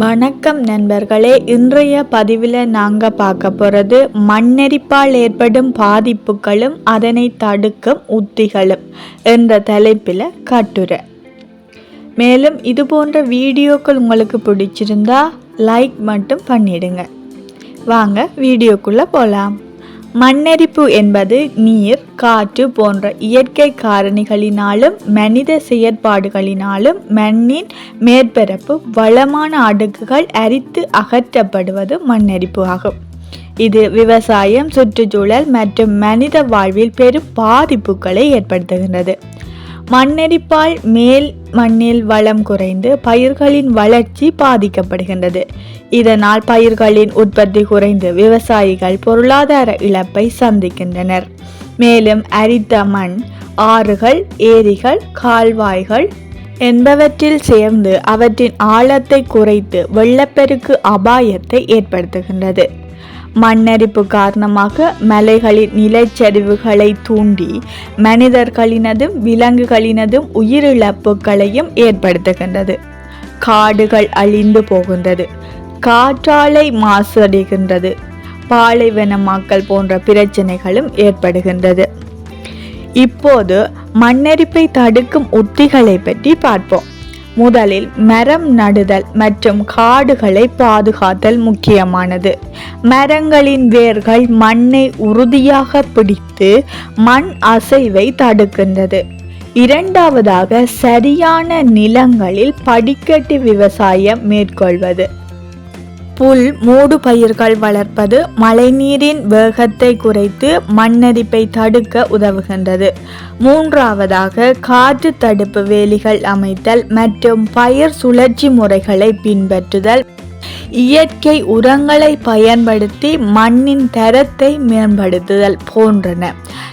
வணக்கம் நண்பர்களே இன்றைய பதிவில் நாங்கள் பார்க்க போகிறது மண்ணெரிப்பால் ஏற்படும் பாதிப்புகளும் அதனை தடுக்கும் உத்திகளும் என்ற தலைப்பில் கட்டுரை. மேலும் இது போன்ற வீடியோக்கள் உங்களுக்கு பிடிச்சிருந்தா லைக் மட்டும் பண்ணிடுங்க. வாங்க வீடியோக்குள்ளே போகலாம் மண்ணெரிப்பு என்பது நீர் காற்று போன்ற இயற்கை காரணிகளினாலும் மனித செயற்பாடுகளினாலும் மண்ணின் மேற்பரப்பு வளமான அடுக்குகள் அரித்து அகற்றப்படுவது மண்ணெரிப்பு ஆகும். இது விவசாயம் சுற்றுச்சூழல் மற்றும் மனித வாழ்வில் பெரும் பாதிப்புகளை ஏற்படுத்துகின்றது. மண்ணெரிப்பால் மேல் மண்ணில் வளம் குறைந்து பயிர்களின் வளர்ச்சி பாதிக்கப்படுகின்றது. இதனால் பயிர்களின் உற்பத்தி குறைந்து விவசாயிகள் பொருளாதார இழப்பை சந்திக்கின்றனர். மேலும் அரித்த மண் ஆறுகள் ஏரிகள் கால்வாய்கள் என்பவற்றில் சேர்ந்து அவற்றின் ஆழத்தை குறைத்து வெள்ளப்பெருக்கு அபாயத்தை ஏற்படுத்துகின்றது. மண்ணரிப்பு காரணமாக மலைகளின் நிலச்சரிவுகளை தூண்டி மனிதர்களினதும் விலங்குகளினதும் உயிரிழப்புகளையும் ஏற்படுத்துகின்றது. காடுகள் அழிந்து போகின்றது. காற்றாலை மாசடைகின்றது. பாலைவனமாக்கல் போன்ற பிரச்சனைகளும் ஏற்படுகின்றது. இப்போது மண்ணரிப்பை தடுக்கும் உத்திகளை பற்றி பார்ப்போம். முதலில் மரம் நடுதல் மற்றும் காடுகளை பாதுகாத்தல் முக்கியமானது. மரங்களின் வேர்கள் மண்ணை உறுதியாக பிடித்து மண் அசைவை தடுக்கின்றது. இரண்டாவதாக சரியான நிலங்களில் படிக்கட்டு விவசாயம் மேற்கொள்வது. புல் மூடு பயிர்கள் வளர்ப்பது மழைநீரின் வேகத்தை குறைத்து மண்ணரிப்பை தடுக்க உதவுகின்றது. மூன்றாவதாக காற்று தடுப்பு வேலிகள் அமைத்தல் மற்றும் பயிர் சுழற்சி முறைகளை பின்பற்றுதல். இயற்கை உரங்களை பயன்படுத்தி மண்ணின் தரத்தை மேம்படுத்துதல் போன்றன.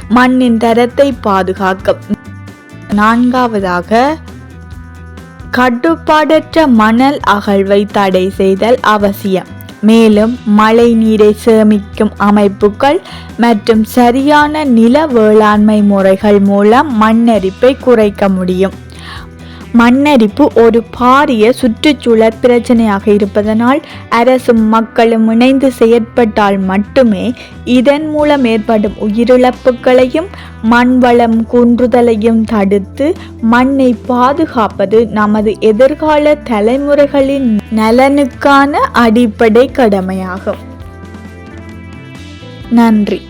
மண்ணின் தரத்தை பாதுகாக்கும். நான்காவதாக கட்டுப்பாடற்ற மணல் அகழ்வை தடை செய்தல் அவசியம். மேலும் மழை நீரை சேமிக்கும் அமைப்புகள் மற்றும் சரியான நில வேளாண்மை முறைகள் மூலம் மண்ணரிப்பை குறைக்க முடியும். மண்ணரிப்பு ஒரு பாரிய சுற்றுச்சூழல் பிரச்சனையாக இருப்பதனால் அரசும் மக்களும் இணைந்து செயற்பட்டால் மட்டுமே இதன் மூலம் ஏற்படும் உயிரிழப்புகளையும் மண் வளம் குன்றுதலையும் தடுத்து மண்ணை பாதுகாப்பது நமது எதிர்கால தலைமுறைகளின் நலனுக்கான அடிப்படை கடமையாகும். நன்றி.